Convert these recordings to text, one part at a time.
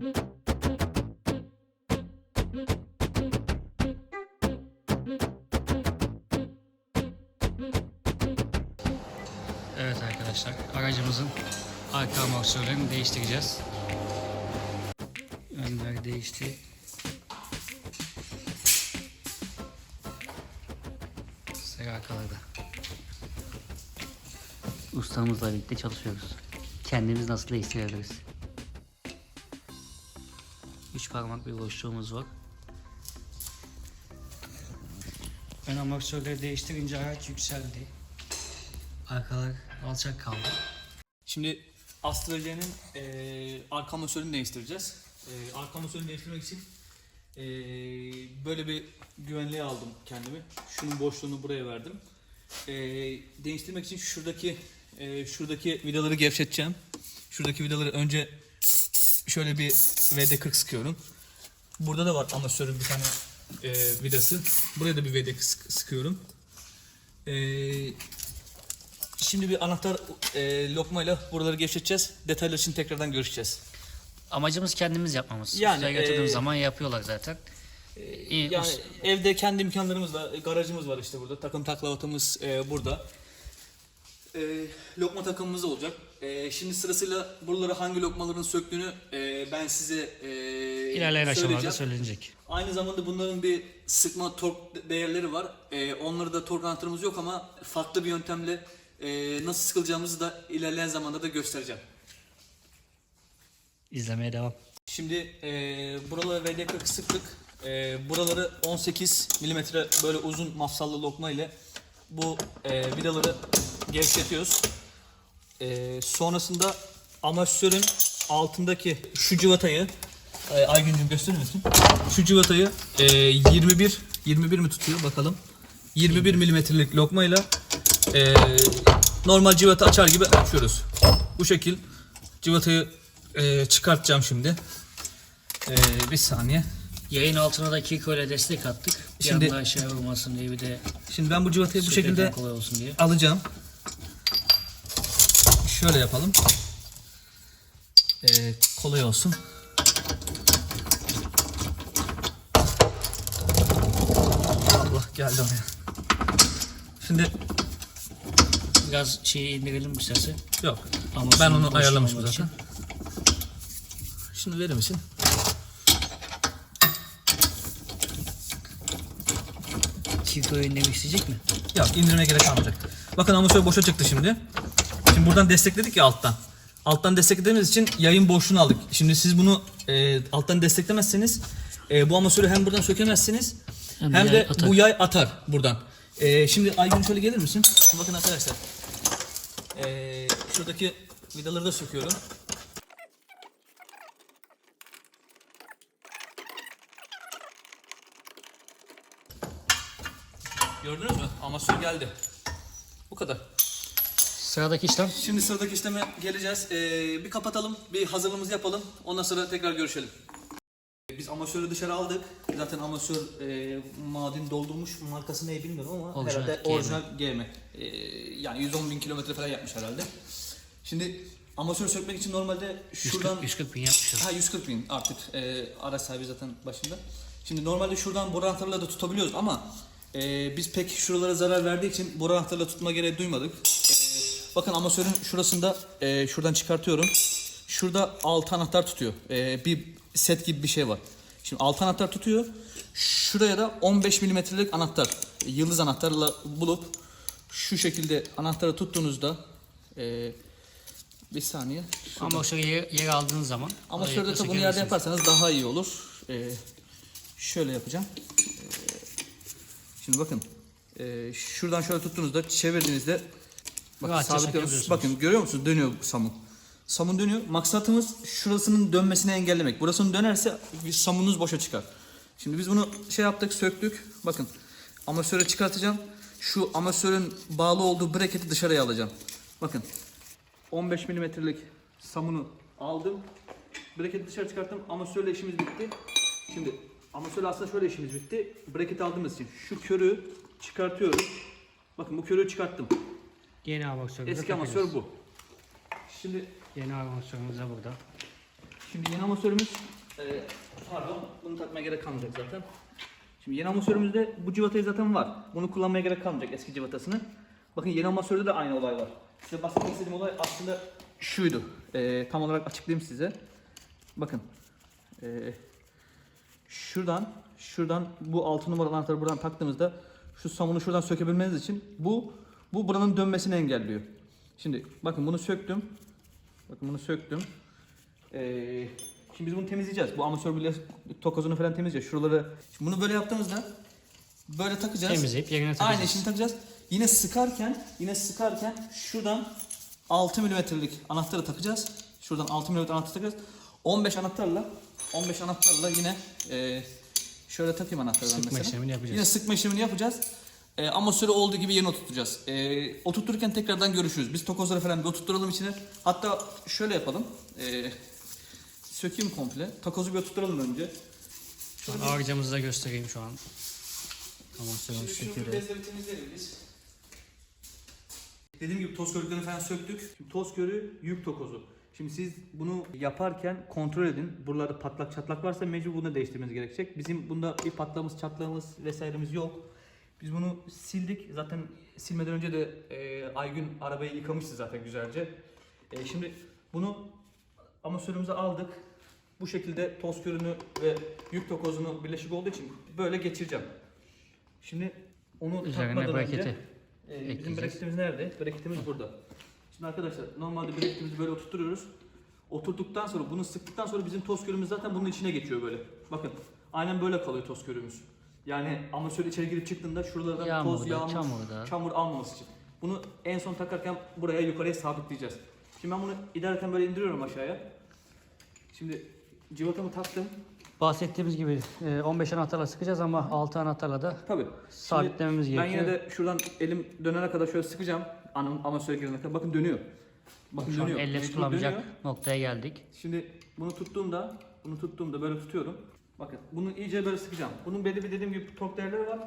Evet arkadaşlar, aracımızın arka amortisörlerini değiştireceğiz. Önler değişti. Sıra arkalarda. Ustamızla birlikte çalışıyoruz. Kendimiz nasıl değiştirebiliriz? Üç parmak bir boşluğumuz var. Ön amortisörleri değiştirince araç yükseldi. Arkalar alçak kaldı. Şimdi Astra J'nin eee arka amortisörünü değiştireceğiz. Eee arka amortisörünü değiştirmek için eee, böyle bir güvenliğe aldım kendimi. Şunun boşluğunu buraya verdim. Eee, değiştirmek için şuradaki eee, şuradaki vidaları gevşeteceğim. Şuradaki vidaları önce şöyle bir VD40 sıkıyorum. Burada da var amortisörün bir tane eee, vidası. Buraya da bir VD40 sık- sıkıyorum. Eee Şimdi bir anahtar e, lokmayla buraları gevşeteceğiz. Detaylar için tekrardan görüşeceğiz. Amacımız kendimiz yapmamız. Yani, Yani, götürdüğümüz eee, zaman yapıyorlar zaten. İyi, Yani evde kendi imkanlarımızla e, garajımız var işte burada. Takım taklavatımız e, burada. E, lokma takımımız olacak. E, şimdi sırasıyla buraları hangi lokmaların söktüğünü e, ben size e, ilerleyen aşamalarda söyleyeceğim. söylenecek. Aynı zamanda bunların bir sıkma tork değerleri var. Ee, onları da tork anahtarımız yok ama farklı bir yöntemle e, nasıl sıkılacağımızı da ilerleyen zamanda da göstereceğim. İzlemeye devam. Şimdi e, buraları VD40 sıktık. E, buraları 18 mm böyle uzun mafsallı lokma ile bu e, vidaları gevşetiyoruz. E, sonrasında amortisörün altındaki şu cıvatayı e, Aygüncüm gösterir misin? Şu cıvatayı e, 21 21 mi tutuyor bakalım. 21 milimetrelik lokmayla e, normal cıvata açar gibi açıyoruz. Bu şekil cıvatayı e, çıkartacağım şimdi. E, bir saniye. Yayın altına da Kiko ile destek attık. Bir Şimdi- anda aşağı vurmasın diye bir de Şimdi ben bu cıvatayı bu şekilde alacağım. Şöyle yapalım. Ee, kolay olsun. Allah geldi oraya. Şimdi Biraz şeyi indirelim bu sesi. yok. Ama ben onu ayarlamışım zaten. Şunu verir misin? Kiko'yu indirmek isteyecek mi? Yok indirime gerek kalmayacak. Bakın amortisör boşa çıktı şimdi. Şimdi buradan destekledik ya alttan. Alttan desteklediğimiz için yayın boşluğunu aldık. Şimdi siz bunu e, alttan desteklemezseniz e, bu amortisörü hem buradan sökemezsiniz hem, Hem de atar. bu yay atar buradan. E, şimdi Aygün şöyle gelir misin? Bakın arkadaşlar. E, şuradaki vidaları da söküyorum. Gördünüz mü? Amortisör geldi. Bu kadar. Sıradaki işlem Şimdi sıradaki işleme geleceğiz. Ee, bir kapatalım, bir hazırlığımızı yapalım. Ondan sonra tekrar görüşelim. Biz amatörü dışarı aldık. Zaten amatör e, maden doldurmuş. Markası ne bilmiyorum ama Orijinal herhalde GM. orijinal GM. Ee, yani 110 bin kilometre falan yapmış herhalde. Şimdi amatörü sökmek için normalde şuradan... 140, 140 bin yapmışız. Ha 140 bin artık e, araç sahibi zaten başında. Şimdi normalde şuradan boru anahtarıyla da tutabiliyoruz ama e, biz pek şuralara zarar verdiği için boru anahtarıyla tutma gereği duymadık. E, bakın amatörün şurasında e, şuradan çıkartıyorum. Şurada altı anahtar tutuyor. E, bir set gibi bir şey var. Şimdi altı anahtar tutuyor. Şuraya da 15 milimetrelik anahtar. e, Yıldız anahtarla bulup şu şekilde anahtarı tuttuğunuzda e, bir saniye. Ama şöyle yer, yer aldığın zaman Ama orayı şöyle da tabi bunu yerde yaparsanız daha iyi olur. Ee, şöyle yapacağım. Ee, şimdi bakın. Ee, şuradan şöyle tuttuğunuzda çevirdiğinizde bakın Rahatça sabitliyoruz. sökebiliyorsunuz. Bakın görüyor musunuz? Dönüyor samun. Samun dönüyor. Maksatımız şurasının dönmesini engellemek. Burasının dönerse samununuz boşa çıkar. Şimdi biz bunu şey yaptık, söktük. Bakın. Amatörü çıkartacağım. Şu amatörün bağlı olduğu breketi dışarıya alacağım. Bakın. 15 milimetrelik samunu aldım. Breketi dışarı çıkarttım. Amatörle işimiz bitti. Şimdi amatörle aslında şöyle işimiz bitti. Breketi aldığımız için şu körü çıkartıyorum. Bakın bu körüğü çıkarttım. Yeni amortisörümüz Eski amatör bu. Şimdi Yeni amortisörümüz de burada. Şimdi yeni amasörümüz e, pardon bunu takmaya gerek kalmayacak zaten. Şimdi yeni amasörümüzde bu civatayı zaten var. Bunu kullanmaya gerek kalmayacak eski civatasını. Bakın yeni amasörde de aynı olay var. Size bahsetmek istediğim olay aslında şuydu. E, tam olarak açıklayayım size. Bakın. E, şuradan şuradan bu 6 numaralı anahtarı buradan taktığımızda şu samunu şuradan sökebilmeniz için bu bu buranın dönmesini engelliyor. Şimdi bakın bunu söktüm. Bakın bunu söktüm. Ee, şimdi biz bunu temizleyeceğiz. Bu amatör bile tokozunu falan temizleyeceğiz. Şuraları şimdi bunu böyle yaptığımızda böyle takacağız. Temizleyip yerine takacağız. Aynen şimdi takacağız. Yine sıkarken yine sıkarken şuradan 6 milimetrelik anahtarı takacağız. Şuradan 6 milimetre anahtarı takacağız. 15 anahtarla 15 anahtarla yine e, şöyle takayım anahtarı ben Sıkma mesela. işlemini yapacağız. Yine sıkma işlemini yapacağız. E, ama süre olduğu gibi yeni oturtacağız. E, oturturken tekrardan görüşürüz. Biz tokozları falan bir oturtturalım içine. Hatta şöyle yapalım. E, sökeyim komple. Takozu bir oturtturalım önce. Şu an ağırcamızı da göstereyim şu an. Tamam Şimdi söylüyorum şunu bir şekilde. bezle bir temizleyelim biz. Dediğim gibi toz körüklerini falan söktük. Şimdi toz körü yük tokozu. Şimdi siz bunu yaparken kontrol edin. Buralarda patlak çatlak varsa mecbur bunu değiştirmeniz gerekecek. Bizim bunda bir patlamız çatlağımız vesairemiz yok. Biz bunu sildik. Zaten silmeden önce de e, Aygün arabayı yıkamıştı zaten güzelce. E, şimdi bunu amasörümüze aldık. Bu şekilde toz körünü ve yük tokozunu birleşik olduğu için böyle geçireceğim. Şimdi onu Üzerine takmadan braketi önce e, bizim braketimiz nerede? Braketimiz burada. Şimdi arkadaşlar normalde braketimizi böyle oturtuyoruz. Oturduktan sonra bunu sıktıktan sonra bizim toz körümüz zaten bunun içine geçiyor böyle. Bakın aynen böyle kalıyor toz körümüz. Yani amasör içeri girip çıktığında şuralardan toz, Yağmurda, yağmur, çamurda. çamur almaması için. Bunu en son takarken buraya yukarıya sabitleyeceğiz. Şimdi ben bunu idareten böyle indiriyorum aşağıya. Şimdi civatamı taktım. Bahsettiğimiz gibi e, 15 anahtarla sıkacağız ama 6 anahtarla da Tabii. sabitlememiz Ben gerekiyor. yine de şuradan elim dönene kadar şöyle sıkacağım. Anam amasöre girene kadar. Bakın dönüyor. Bakın Şu an dönüyor. elle Mecbur tutulamayacak dönüyor. noktaya geldik. Şimdi bunu tuttuğumda, bunu tuttuğumda böyle tutuyorum. Bakın bunu iyice böyle sıkacağım. Bunun belli bir dediğim gibi tork değerleri var.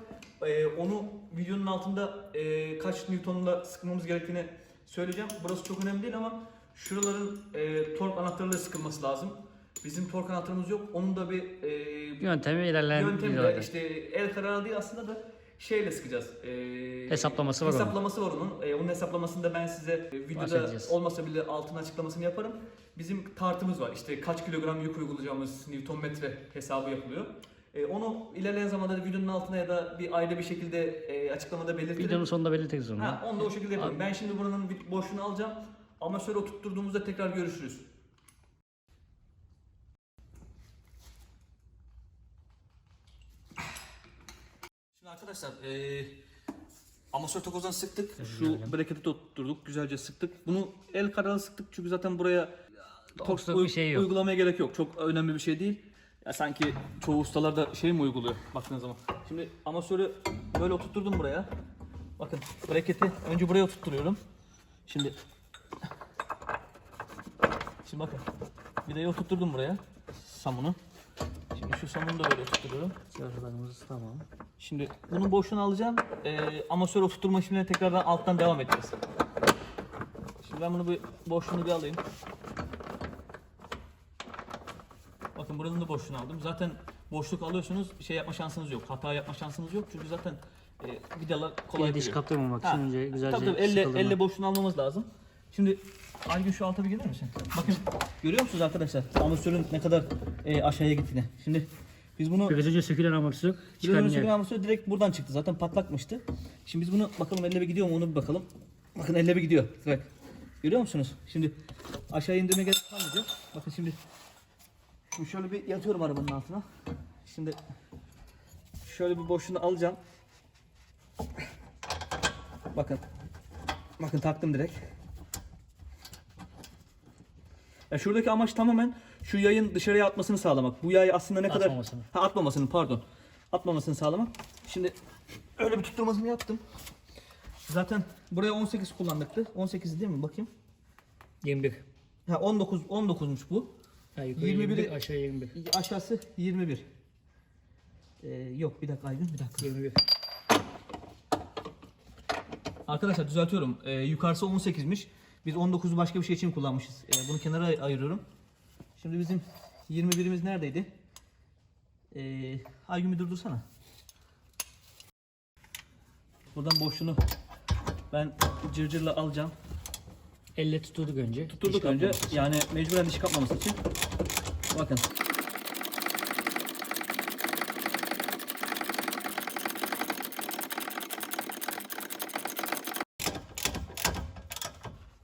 Ee, onu videonun altında e, kaç Newton'la sıkmamız gerektiğini söyleyeceğim. Burası çok önemli değil ama şuraların e, tork anahtarıyla sıkılması lazım. Bizim tork anahtarımız yok. Onun da bir e, Yöntemi ilerleyen yöntemi işte el kararı değil aslında da şeyle sıkacağız. Ee, Hesaplaması var. Hesaplaması var onun. Ee, onun hesaplamasını da ben size e, videoda Bahsedeceğiz. olmasa bile altına açıklamasını yaparım. Bizim tartımız var. İşte kaç kilogram yük uygulayacağımız Newton metre hesabı yapılıyor. Ee, onu ilerleyen zamanlarda videonun altına ya da bir ayrı bir şekilde e, açıklamada belirtirim. Videonun sonunda belirtiriz onu. Ha, onu da o şekilde yaparım. Ben şimdi buranın bir boşluğunu alacağım. Amasöre oturtturduğumuzda tekrar görüşürüz. Şimdi arkadaşlar eee amasör takozdan sıktık. Şu de oturtturduk. Güzelce sıktık. Bunu el kararı sıktık çünkü zaten buraya uy- bir şey yok. uygulamaya gerek yok. Çok önemli bir şey değil. Ya sanki çoğu ustalar da şey mi uyguluyor baktığınız zaman. Şimdi amasörü böyle oturtturdum buraya. Bakın braketi önce buraya oturtturuyorum. Şimdi Şimdi bakın. Vidayı oturtturdum buraya. Samunu. Şimdi şu samunu da böyle oturtturuyorum. Cihazlarımız tamam. Şimdi bunun boşluğunu alacağım. Ee, amasör oturtma işlemine tekrardan alttan devam edeceğiz. Şimdi ben bunu bir boşluğunu bir alayım. Bakın buranın da boşluğunu aldım. Zaten boşluk alıyorsunuz şey yapma şansınız yok. Hata yapma şansınız yok. Çünkü zaten e, vidalar kolay Yine diş giriyor. kaptırmamak Ha, için önce güzelce Tabii tabii elle, elle boşluğunu almamız lazım. Şimdi Aygün şu alta bir gelir misin? Bakın görüyor musunuz arkadaşlar? Amasörün ne kadar e, aşağıya gittiğini. Şimdi biz bunu Biraz önce sökülen amatör Çıkan çıkan sökülen yer. amasör direkt buradan çıktı. Zaten patlakmıştı. Şimdi biz bunu bakalım elle bir gidiyor mu onu bir bakalım. Bakın elle bir gidiyor. Bak. Görüyor musunuz? Şimdi aşağı indirmeye gerek kalmayacak. Bakın şimdi şimdi şöyle bir yatıyorum arabanın altına. Şimdi şöyle bir boşluğunu alacağım. Bakın. Bakın taktım direkt. Ya şuradaki amaç tamamen şu yayın dışarıya atmasını sağlamak. Bu yay aslında ne kadar Atmamasını. ha atmamasını pardon. Atmamasını sağlamak. Şimdi öyle bir tutturmasını yaptım. Zaten buraya 18 kullandıktı. 18 değil mi? Bakayım. 21. Ha 19 19'muş bu. Ha, yukarı 21'i 21, aşağı 21. Aşağısı 21. Ee, yok bir dakika Aygün bir dakika. 21. Arkadaşlar düzeltiyorum. Ee, yukarısı 18'miş. Biz 19'u başka bir şey için kullanmışız. Ee, bunu kenara ay- ayırıyorum. Şimdi bizim 21'imiz neredeydi? Ee, Aygün bir durdursana. Buradan boşluğunu ben cırcırla alacağım. Elle tutturduk önce. Tutturduk Diş önce kapmaması yani mecburen diş kapmaması için. Bakın.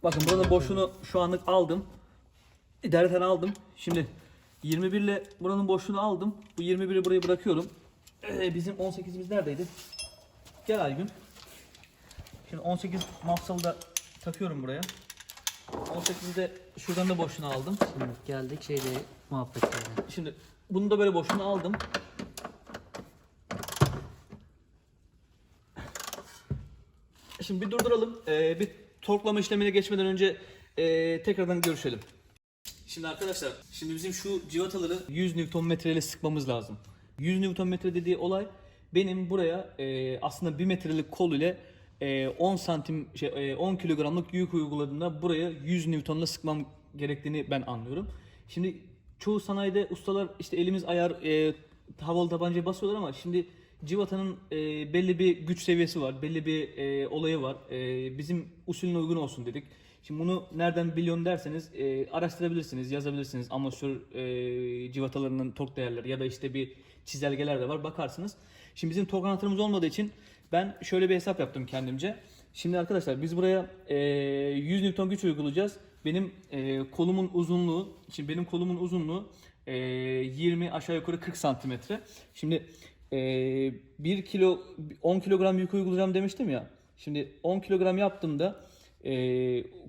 Bakın buranın boşluğunu şu anlık aldım. İdareten aldım. Şimdi 21 ile buranın boşluğunu aldım. Bu 21'i buraya bırakıyorum. Ee, bizim 18'imiz neredeydi? Gel Aygün. Şimdi 18 mafsalı da takıyorum buraya. 18'de şuradan da boşluğunu aldım. Şimdi geldik şeyde muhabbetlerine. Şimdi bunu da böyle boşluğunu aldım. Şimdi bir durduralım. Ee, bir torklama işlemine geçmeden önce ee, tekrardan görüşelim. Şimdi arkadaşlar, şimdi bizim şu civataları 100 Nm ile sıkmamız lazım. 100 Nm dediği olay benim buraya ee, aslında 1 metrelik kol ile ee, 10 santim şey, ee, 10 kilogramlık yük uyguladığımda buraya 100 Newton'la sıkmam gerektiğini ben anlıyorum. Şimdi çoğu sanayide ustalar işte elimiz ayar e, havalı tabancaya basıyorlar ama şimdi civatanın e, belli bir güç seviyesi var, belli bir e, olayı var. E, bizim usulüne uygun olsun dedik. Şimdi bunu nereden biliyorum derseniz e, araştırabilirsiniz, yazabilirsiniz. Amatör e, civatalarının tork değerleri ya da işte bir çizelgeler de var bakarsınız. Şimdi bizim tork anahtarımız olmadığı için ben şöyle bir hesap yaptım kendimce. Şimdi arkadaşlar biz buraya e, 100 Newton güç uygulayacağız. Benim e, kolumun uzunluğu, şimdi benim kolumun uzunluğu e, 20 aşağı yukarı 40 santimetre. Şimdi e, 1 kilo 10 kilogram yük uygulayacağım demiştim ya. Şimdi 10 kilogram yaptığımda e,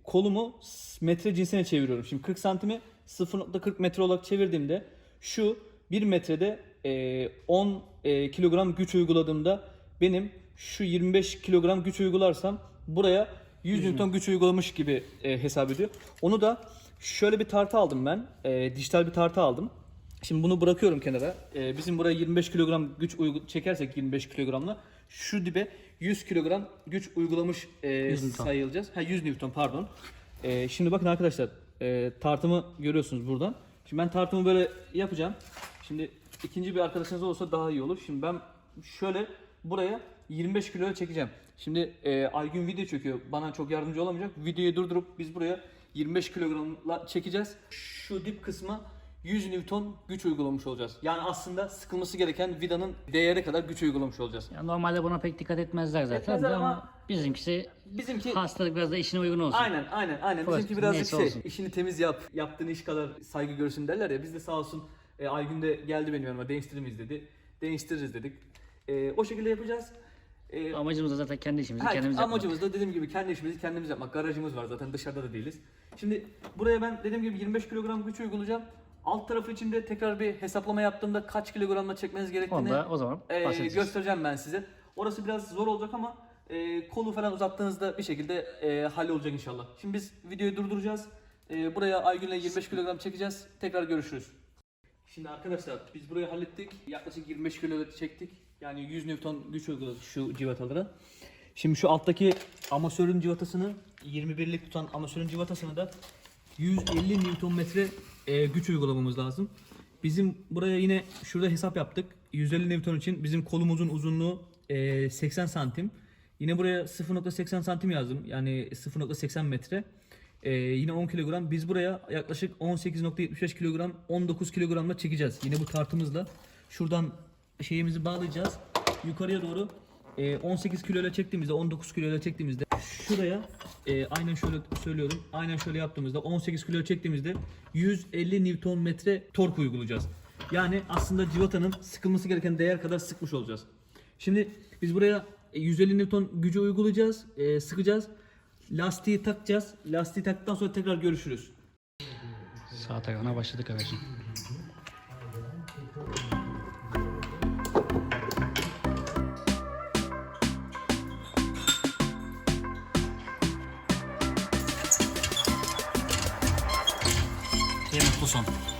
kolumu metre cinsine çeviriyorum. Şimdi 40 santimi 0.40 metre olarak çevirdiğimde şu 1 metrede e, 10 e, kilogram güç uyguladığımda benim şu 25 kilogram güç uygularsam buraya 100 Newton güç uygulamış gibi e, hesap ediyor. Onu da şöyle bir tartı aldım ben. E, dijital bir tartı aldım. Şimdi bunu bırakıyorum kenara. E, bizim buraya 25 kilogram güç çekersek 25 kilogramla şu dibe 100 kilogram güç uygulamış e, 100 Newton. sayılacağız. Ha 100 Newton pardon. E, şimdi bakın arkadaşlar e, tartımı görüyorsunuz buradan. Şimdi ben tartımı böyle yapacağım. Şimdi ikinci bir arkadaşınız olursa daha iyi olur. Şimdi ben şöyle buraya 25 kilo çekeceğim. Şimdi e, Aygün video çekiyor. Bana çok yardımcı olamayacak. Videoyu durdurup biz buraya 25 kilogramla çekeceğiz. Şu dip kısma 100 Newton güç uygulamış olacağız. Yani aslında sıkılması gereken vidanın değeri kadar güç uygulamış olacağız. Ya normalde buna pek dikkat etmezler zaten Etmezler ama ama bizimkisi Bizimki hastalık biraz da işine uygun olsun. Aynen aynen aynen. Kolay Bizimki birazcık neyse şey olsun. işini temiz yap. Yaptığın iş kadar saygı görsün derler ya. Biz de sağ olsun e, Aygün de geldi benim yanıma değiştirir miyiz dedi. Değiştiririz dedik. E, o şekilde yapacağız. E, Amacımız da zaten kendi işimizi Ha, kendimiz yapmak. amacımız da dediğim gibi kendi işimizi kendimiz yapmak. Garajımız var zaten dışarıda da değiliz. Şimdi buraya ben dediğim gibi 25 kilogram güç uygulayacağım. Alt tarafı için de tekrar bir hesaplama yaptığımda kaç kilogramla çekmeniz gerektiğini o zaman e, bahsedeceğiz. göstereceğim ben size. Orası biraz zor olacak ama e, kolu falan uzattığınızda bir şekilde e, hallolacak inşallah. Şimdi biz videoyu durduracağız. E, buraya Aygün'le 25 kilogram çekeceğiz. Tekrar görüşürüz. Şimdi arkadaşlar biz burayı hallettik. Yaklaşık 25 kilo çektik. Yani 100 Newton güç uyguladık şu civatalara. Şimdi şu alttaki amasörün civatasını 21'lik tutan amasörün civatasını da 150 Newton metre e, güç uygulamamız lazım. Bizim buraya yine şurada hesap yaptık. 150 Newton için bizim kolumuzun uzunluğu e, 80 santim. Yine buraya 0.80 santim yazdım. Yani 0.80 metre. E, yine 10 kilogram. Biz buraya yaklaşık 18.75 kilogram 19 kilogramla çekeceğiz. Yine bu tartımızla. Şuradan şeyimizi bağlayacağız. Yukarıya doğru e, 18 kilo ile çektiğimizde 19 kilo ile çektiğimizde şuraya e, aynen şöyle söylüyorum. Aynen şöyle yaptığımızda 18 kilo çektiğimizde 150 Newton metre tork uygulayacağız. Yani aslında civatanın sıkılması gereken değer kadar sıkmış olacağız. Şimdi biz buraya e, 150 Newton gücü uygulayacağız, e, sıkacağız. Lastiği takacağız. Lastiği taktıktan sonra tekrar görüşürüz. Sağ takana başladık aracın. son.